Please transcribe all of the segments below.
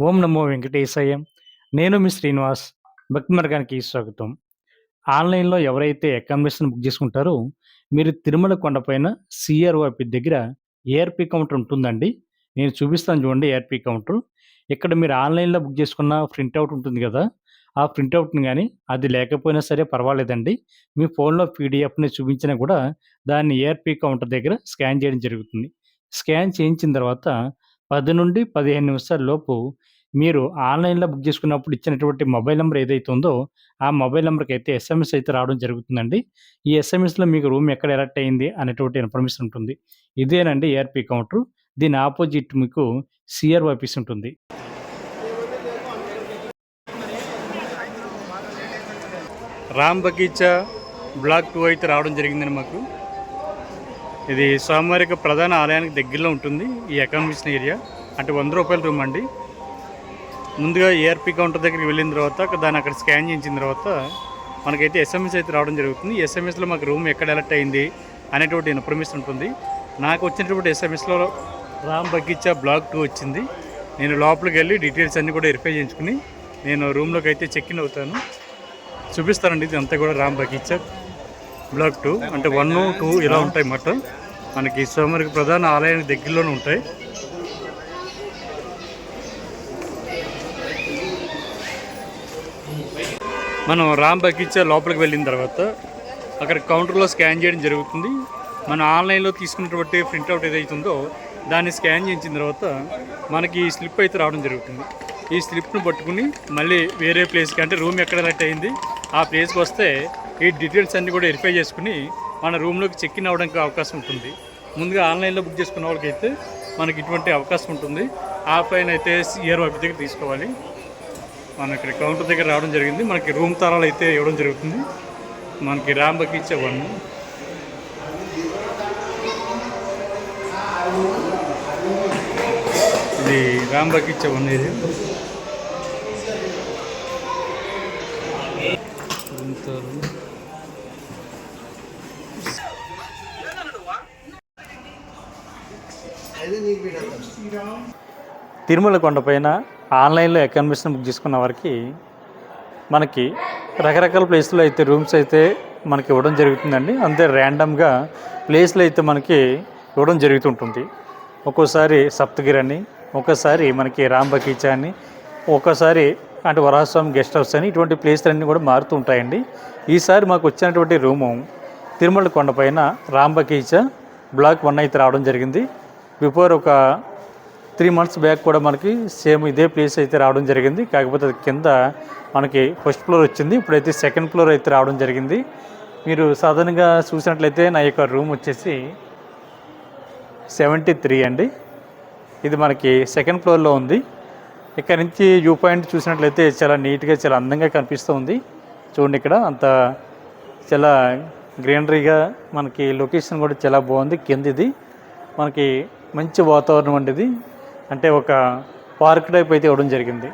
ఓం నమో వెంకటేశయం నేను మీ శ్రీనివాస్. భక్తి మార్గానికి స్వాగతం. ఆన్లైన్లో ఎవరైతే అకామిడేషన్ బుక్ చేసుకుంటారో మీరు తిరుమల కొండపైన సిఆర్ఓపి దగ్గర ఏఆర్పి కౌంటర్ ఉంటుందండి. నేను చూపిస్తాను చూడండి ఏఆర్పి కౌంటర్. ఇక్కడ మీరు ఆన్లైన్లో బుక్ చేసుకున్న ప్రింట్అవుట్ ఉంటుంది కదా ఆ ప్రింట్అవుట్ని కానీ అది లేకపోయినా సరే పర్వాలేదండి. మీ ఫోన్లో పీడిఎఫ్ని చూపించినా కూడా దాన్ని ఏఆర్పి కౌంటర్ దగ్గర స్కాన్ చేయడం జరుగుతుంది. స్కాన్ చేయించిన తర్వాత పది నుండి పదిహేను నిమిషాల లోపు మీరు ఆన్లైన్లో బుక్ చేసుకున్నప్పుడు ఇచ్చినటువంటి మొబైల్ నెంబర్ ఏదైతే ఉందో ఆ మొబైల్ నెంబర్కి అయితే ఎస్ఎంఎస్ అయితే రావడం జరుగుతుందండి. ఈ ఎస్ఎంఎస్లో మీకు రూమ్ ఎక్కడ ఎలక్ట్ అయింది అనేటువంటి ఇన్ఫర్మేషన్ ఉంటుంది. ఇదేనండి ఏఆర్పి కౌంటర్. దీని ఆపోజిట్ మీకు సిఆర్ ఆఫీస్ ఉంటుంది. రామ్ బగీచా బ్లాక్ టూ అయితే రావడం జరిగిందండి మాకు. ఇది స్వామివారికి ప్రధాన ఆలయానికి దగ్గరలో ఉంటుంది. ఈ అకామిడేషన్ ఏరియా. అంటే వంద రూపాయల రూమ్ అండి. ముందుగా ఏఆర్పి కౌంటర్ దగ్గరికి వెళ్ళిన తర్వాత దాన్ని అక్కడ స్కాన్ చేయించిన తర్వాత మనకైతే ఎస్ఎంఎస్ అయితే రావడం జరుగుతుంది. ఎస్ఎంఎస్లో మాకు రూమ్ ఎక్కడ ఎలక్ట్ అయింది అనేటువంటి ఇన్ఫర్మేషన్ ఉంటుంది. నాకు వచ్చినటువంటి ఎస్ఎంఎస్లో రామ్ బగీచా బ్లాక్ టూ వచ్చింది. నేను లోపలికి వెళ్ళి డీటెయిల్స్ అన్నీ కూడా వెరిఫై చేయించుకుని నేను రూమ్లోకి అయితే చెక్ ఇన్ అవుతాను. చూపిస్తానండి ఇది అంతా కూడా రామ్ బగీచా బ్లాక్ టూ. అంటే వన్ టూ ఇలా ఉంటాయి మాట మనకి సోమరికి ప్రధాన ఆలయానికి దగ్గరలోనే ఉంటాయి. మనం రామ్ బగీచా లోపలికి వెళ్ళిన తర్వాత అక్కడ కౌంటర్లో స్కాన్ చేయడం జరుగుతుంది. మనం ఆన్లైన్లో తీసుకున్నటువంటి ప్రింట్అవుట్ ఏదైతే ఉందో దాన్ని స్కాన్ చేయించిన తర్వాత మనకి ఈ స్లిప్ అయితే రావడం జరుగుతుంది. ఈ స్లిప్ను పట్టుకుని మళ్ళీ వేరే ప్లేస్కి అంటే రూమ్ ఎక్కడ ఎలక్ట్ అయింది ఆ ప్లేస్కి వస్తే ఈ డీటెయిల్స్ అన్నీ కూడా వెరిఫై చేసుకుని మన రూమ్లోకి చెక్ ఇన్ అవ్వడానికి అవకాశం ఉంటుంది. ముందుగా ఆన్లైన్లో బుక్ చేసుకున్న వాళ్ళకైతే మనకి ఇటువంటి అవకాశం ఉంటుంది. ఆఫ్లైన్ అయితే ఇయర్ వైపు దగ్గర తీసుకోవాలి. మన ఇక్కడ కౌంటర్ దగ్గర రావడం జరిగింది. మనకి రూమ్ తారాలు అయితే ఇవ్వడం జరుగుతుంది. మనకి రాంబకి ఇచ్చేవాడిని వన్. ఇది రాంబకి ఇచ్చేవాడిని వన్ ఇది. రూమ్ తారాలు. తిరుమల కొండపైన ఆన్లైన్లో అకామిడేషన్ బుక్ చేసుకున్న వారికి మనకి రకరకాల ప్లేస్లో అయితే రూమ్స్ అయితే మనకి ఇవ్వడం జరుగుతుందండి. అంతే ర్యాండమ్గా ప్లేస్లు అయితే మనకి ఇవ్వడం జరుగుతుంటుంది. ఒక్కోసారి సప్తగిరి అని ఒక్కోసారి మనకి రామ్ బగీచా అని ఒక్కోసారి అంటే వరాస్వామి గెస్ట్ హౌస్ అని ఇటువంటి ప్లేస్లన్నీ కూడా మారుతూ ఉంటాయండి. ఈసారి మాకు వచ్చినటువంటి రూము తిరుమల కొండపైన రామ్ బగీచా బ్లాక్ వన్ అయితే రావడం జరిగింది. బిఫోర్ ఒక త్రీ మంత్స్ బ్యాక్ కూడా మనకి సేమ్ ఇదే ప్లేస్ అయితే రావడం జరిగింది. కాకపోతే కింద మనకి ఫస్ట్ ఫ్లోర్ వచ్చింది. ఇప్పుడైతే సెకండ్ ఫ్లోర్ అయితే రావడం జరిగింది. మీరు సాధారణంగా చూసినట్లయితే నా యొక్క రూమ్ వచ్చేసి సెవెంటీ త్రీ అండి. ఇది మనకి సెకండ్ ఫ్లోర్లో ఉంది. ఇక్కడ నుంచి వ్యూ పాయింట్ చూసినట్లయితే చాలా నీట్గా చాలా అందంగా కనిపిస్తూ ఉంది. చూడండి ఇక్కడ అంత చాలా గ్రీనరీగా మనకి లొకేషన్ కూడా చాలా బాగుంది. కింద ఇది మనకి మంచి వాతావరణం అండి ఇది అంటే ఒక పార్క్ టైప్ అయితే ఇవ్వడం జరిగింది.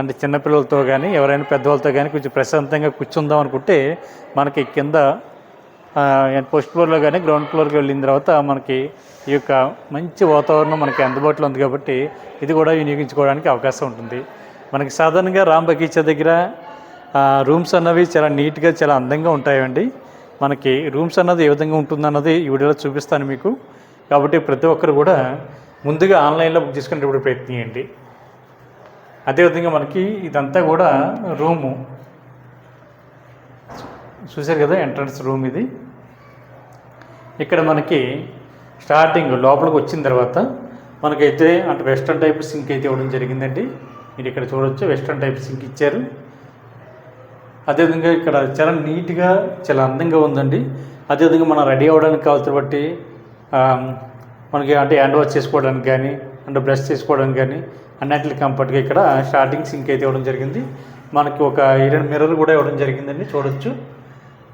అంటే చిన్నపిల్లలతో కానీ ఎవరైనా పెద్దవాళ్ళతో కానీ కొంచెం ప్రశాంతంగా కూర్చుందాం అనుకుంటే మనకి కింద ఫస్ట్ ఫ్లోర్లో కానీ గ్రౌండ్ ఫ్లోర్కి వెళ్ళిన తర్వాత మనకి ఈ యొక్క మంచి వాతావరణం మనకి అందుబాటులో ఉంది కాబట్టి ఇది కూడా వినియోగించుకోవడానికి అవకాశం ఉంటుంది. మనకి సాధారణంగా రామ్ బగీచా దగ్గర రూమ్స్ అన్నవి చాలా నీట్గా చాలా అందంగా ఉంటాయండి. మనకి రూమ్స్ అన్నది ఏ విధంగా ఉంటుందన్నది ఈ వీడియోలో చూపిస్తాను మీకు. కాబట్టి ప్రతి ఒక్కరు కూడా ముందుగా ఆన్లైన్లో బుక్ చేసుకునేటప్పుడు ప్రయత్నించండి అదేవిధంగా మనకి ఇదంతా కూడా రూము. చూశారు కదా ఎంట్రన్స్ రూమ్ ఇది. ఇక్కడ మనకి స్టార్టింగ్ లోపలికి వచ్చిన తర్వాత మనకైతే అంటే వెస్ట్రన్ టైప్ సింక్ అయితే ఇవ్వడం జరిగిందండి. మీరు ఇక్కడ చూడొచ్చు వెస్ట్రన్ టైప్ సింక్ ఇచ్చారు. అదేవిధంగా ఇక్కడ చాలా నీట్గా చాలా అందంగా ఉందండి. అదేవిధంగా మనం రెడీ అవ్వడానికి కావాల్సిన బట్టి మనకి అంటే హ్యాండ్ వాష్ చేసుకోవడానికి కానీ అంటే బ్రష్ చేసుకోవడానికి కానీ అన్నింటి కంఫర్ట్గా ఇక్కడ స్టార్టింగ్ సింక్ అయితే ఇవ్వడం జరిగింది. మనకి ఒక ఐరన్ మిర్రర్ కూడా ఇవ్వడం జరిగిందండి చూడొచ్చు.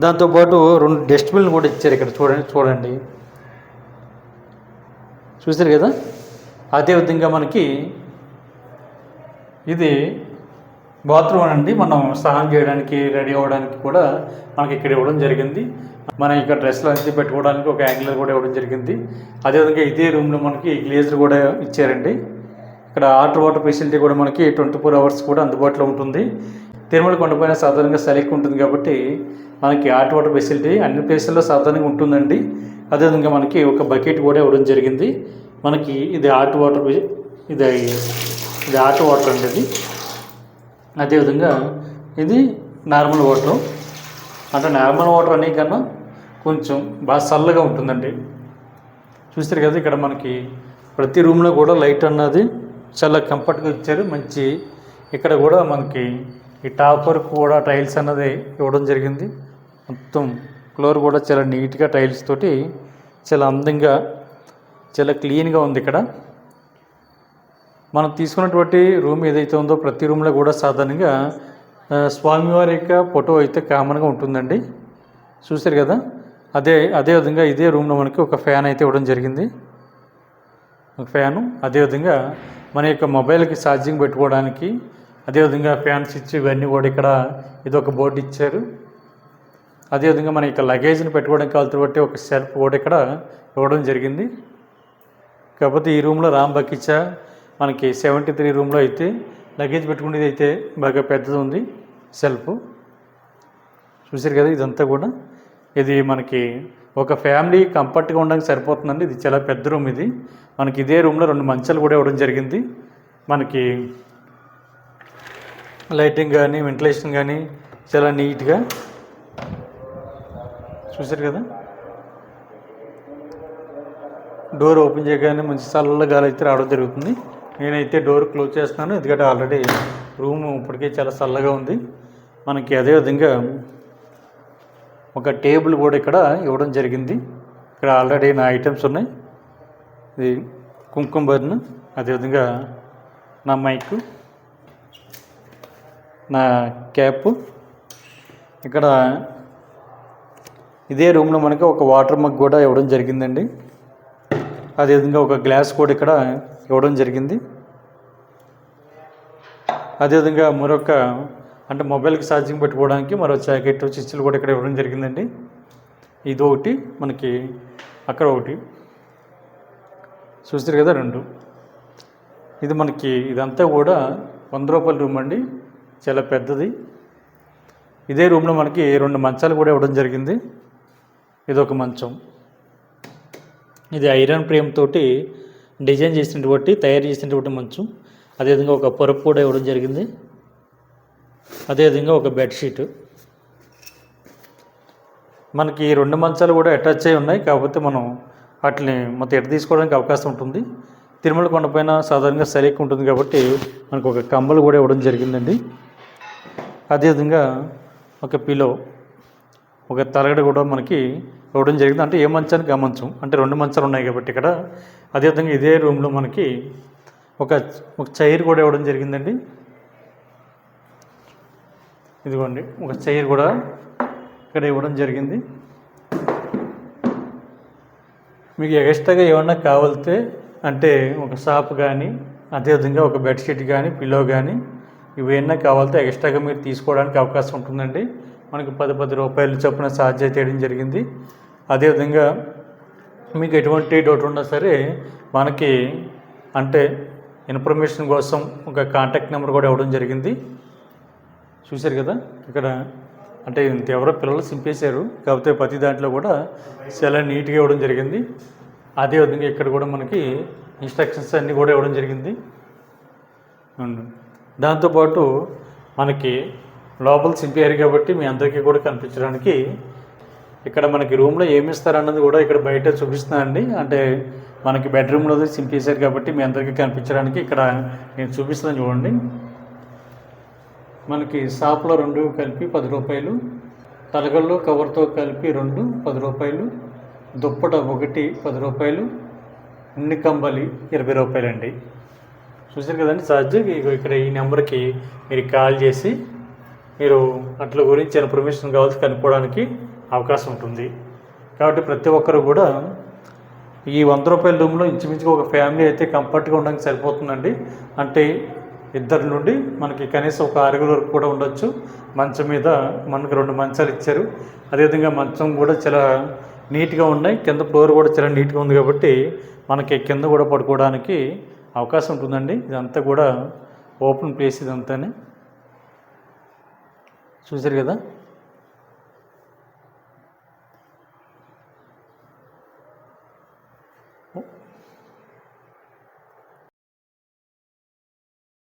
దాంతోపాటు రెండు డస్ట్బిన్లు కూడా ఇచ్చారు ఇక్కడ చూడండి చూడండి. చూసారు కదా? అదేవిధంగా మనకి ఇది బాత్రూమ్ అండి మనం స్నానం చేయడానికి రెడీ అవ్వడానికి కూడా మనకి ఇక్కడ ఇవ్వడం జరిగింది. మనం ఇక్కడ డ్రెస్లు అనేది పెట్టుకోవడానికి ఒక యాంగిల్ కూడా ఇవ్వడం జరిగింది. అదేవిధంగా ఇదే రూమ్లో మనకి గ్లేజర్ కూడా ఇచ్చారండి. ఇక్కడ హాట్ వాటర్ ఫెసిలిటీ కూడా మనకి ట్వంటీ ఫోర్ అవర్స్ కూడా అందుబాటులో ఉంటుంది. తిరుమల కొండపైన సాధారణంగా చలికి ఉంటుంది కాబట్టి మనకి హాట్ వాటర్ ఫెసిలిటీ అన్ని ప్లేసుల్లో సాధారణంగా ఉంటుందండి. అదేవిధంగా మనకి ఒక బకెట్ కూడా ఇవ్వడం జరిగింది. మనకి ఇది హాట్ వాటర్ ఇది ఇది హాట్ వాటర్ అండి ఇది. అదేవిధంగా ఇది నార్మల్ వాటర్. అంటే నార్మల్ వాటర్ అనే కన్నా కొంచెం బాగా చల్లగా ఉంటుందండి. చూస్తారు కదా ఇక్కడ మనకి ప్రతి రూమ్లో కూడా లైట్ అన్నది చాలా కంఫర్ట్గా ఇచ్చారు. మంచి ఇక్కడ కూడా మనకి ఈ టాప్ వరకు కూడా టైల్స్ అన్నది ఇవ్వడం జరిగింది. మొత్తం ఫ్లోర్ కూడా చాలా నీట్గా టైల్స్ తోటి చాలా అందంగా చాలా క్లీన్గా ఉంది ఇక్కడ. మనం తీసుకున్నటువంటి రూమ్ ఏదైతే ఉందో ప్రతి రూమ్లో కూడా సాధారణంగా స్వామివారి యొక్క ఫోటో అయితే కామన్గా ఉంటుందండి. చూశారు కదా? అదే అదే విధంగా ఇదే రూమ్లో మనకి ఒక ఫ్యాన్ అయితే ఇవ్వడం జరిగింది. ఒక ఫ్యాను అదేవిధంగా మన యొక్క మొబైల్కి ఛార్జింగ్ పెట్టుకోవడానికి అదేవిధంగా ఫ్యాన్ స్విచ్ ఇవన్నీ కూడా ఇక్కడ ఇది ఒక బోర్డు ఇచ్చారు. అదేవిధంగా మన యొక్క లగేజ్ని పెట్టుకోవడానికి కావాల్సినటువంటి ఒక సెల్ఫ్ కూడా ఇక్కడ ఇవ్వడం జరిగింది. కాకపోతే ఈ రూమ్లో రామ్ బకిచ్చా మనకి సెవెంటీ త్రీ రూమ్లో అయితే లగేజ్ పెట్టుకునేది అయితే బాగా పెద్దది ఉంది సెల్ఫ్ చూసారు కదా ఇదంతా కూడా? ఇది మనకి ఒక ఫ్యామిలీ కంఫర్ట్గా ఉండడానికి సరిపోతుందండి. ఇది చాలా పెద్ద రూమ్ ఇది. మనకి ఇదే రూమ్లో రెండు మంచాలు కూడా ఇవ్వడం జరిగింది. మనకి లైటింగ్ కానీ వెంటిలేషన్ కానీ చాలా నీట్గా చూసారు కదా? డోర్ ఓపెన్ చేయగానే మంచి చల్ల గాలి అయితే రావడం జరుగుతుంది. నేనైతే డోర్ క్లోజ్ చేస్తున్నాను. ఎందుకంటే ఆల్రెడీ రూమ్ ఇప్పటికే చాలా చల్లగా ఉంది. మనకి అదేవిధంగా ఒక టేబుల్ కూడా ఇక్కడ ఇవ్వడం జరిగింది. ఇక్కడ ఆల్రెడీ నా ఐటమ్స్ ఉన్నాయి. ఇది కుంకుమ బర్న్ అదేవిధంగా నా మైక్ నా క్యాప్. ఇక్కడ ఇదే రూమ్లో మనకి ఒక వాటర్ మగ్ కూడా ఇవ్వడం జరిగిందండి. అదేవిధంగా ఒక గ్లాస్ కూడా ఇక్కడ ఇవ్వడం జరిగింది. అదేవిధంగా మరొక అంటే మొబైల్కి ఛార్జింగ్ పెట్టుకోవడానికి మరో జాకెట్ చిచ్చులు కూడా ఇక్కడ ఇవ్వడం జరిగిందండి. ఇది ఒకటి మనకి అక్కడ ఒకటి. చూస్తారు కదా రెండు. ఇది మనకి ఇదంతా కూడా వంద రూపాయల రూమ్ అండి. చాలా పెద్దది. ఇదే రూమ్లో మనకి రెండు మంచాలు కూడా ఇవ్వడం జరిగింది. ఇది ఒక మంచం. ఇది ఐరన్ ఫ్రేమ్ తోటి డిజైన్ చేసినటువంటి తయారు చేసినటువంటి మంచం. అదేవిధంగా ఒక పరుపు కూడా ఇవ్వడం జరిగింది. అదేవిధంగా ఒక బెడ్షీట్ మనకి రెండు మంచాలు కూడా అటాచ్ అయి ఉన్నాయి. కాకపోతే మనం వాటిని మొత్తం ఎట తీసుకోవడానికి అవకాశం ఉంటుంది. తిరుమల కొండపైన సాధారణంగా సరిగ్గా ఉంటుంది కాబట్టి మనకు ఒక కంబలు కూడా ఇవ్వడం జరిగిందండి. అదేవిధంగా ఒక పిలో ఒక తలగడ కూడా మనకి ఇవ్వడం జరిగింది. అంటే ఏ మంచానికి ఆ మంచం అంటే రెండు మంచాలు ఉన్నాయి కాబట్టి ఇక్కడ. అదేవిధంగా ఇదే రూమ్లో మనకి ఒక ఒక చైర్ కూడా ఇవ్వడం జరిగిందండి. ఇదిగోండి ఒక చైర్ కూడా ఇక్కడ ఇవ్వడం జరిగింది. మీకు ఎక్స్ట్రాగా ఏమన్నా కావాలితే అంటే ఒక షాప్ కానీ అదేవిధంగా ఒక బెడ్షీట్ కానీ పిల్లో కానీ ఇవన్నీ కావాలితే ఎక్స్ట్రాగా మీరు తీసుకోవడానికి అవకాశం ఉంటుందండి. మనకి పది పది రూపాయలు చొప్పున ఛార్జ్ చేయడం జరిగింది. అదేవిధంగా మీకు ఎటువంటి డౌట్ ఉన్నా సరే మనకి అంటే ఇన్ఫర్మేషన్ కోసం ఒక కాంటాక్ట్ నెంబర్ కూడా ఇవ్వడం జరిగింది. చూశారు కదా? ఇక్కడ అంటే ఇంత ఎవరో పిల్లలు సింపేశారు కాకపోతే ప్రతి దాంట్లో కూడా చాలా నీట్గా ఇవ్వడం జరిగింది. అదేవిధంగా ఇక్కడ కూడా మనకి ఇన్స్ట్రక్షన్స్ అన్నీ కూడా ఇవ్వడం జరిగింది. అవును. దాంతోపాటు మనకి లోపల సింపారు కాబట్టి మీ అందరికీ కూడా కనిపించడానికి ఇక్కడ మనకి రూమ్లో ఏమి ఇస్తారన్నది కూడా ఇక్కడ బయట చూపిస్తున్నానండి అంటే మనకి బెడ్రూమ్లో సింపేశారు కాబట్టి మీ అందరికీ కనిపించడానికి ఇక్కడ నేను చూపిస్తున్నాను చూడండి. మనకి షాప్లో రెండు కలిపి పది రూపాయలు తలగల్లో కవర్తో కలిపి రెండు పది రూపాయలు దుప్పట ఒకటి పది రూపాయలు ఉన్ని కంబలి ఇరవై రూపాయలు అండి చూసారు కదండి ఛార్జ్? ఇక్కడ ఈ నెంబర్కి మీరు కాల్ చేసి మీరు అట్ల గురించి ఇన్ఫర్మేషన్ కావాల్సి కనుక్కోవడానికి అవకాశం ఉంటుంది. కాబట్టి ప్రతి ఒక్కరు కూడా ఈ వంద రూపాయల రూమ్లో ఇంచుమించుగా ఒక ఫ్యామిలీ అయితే కంఫర్ట్గా ఉండడానికి సరిపోతుందండి. అంటే ఇద్దరి నుండి మనకి కనీసం ఒక ఆరుగురు వరకు కూడా ఉండొచ్చు. మంచం మీద మనకు రెండు మంచాలు ఇచ్చారు. అదేవిధంగా మంచం కూడా చాలా నీట్గా ఉన్నాయి. కింద ఫ్లోర్ కూడా చాలా నీట్గా ఉంది కాబట్టి మనకి కింద కూడా పడుకోవడానికి అవకాశం ఉంటుందండి. ఇదంతా కూడా ఓపెన్ ప్లేస్ ఇదంతానే. చూసారు కదా?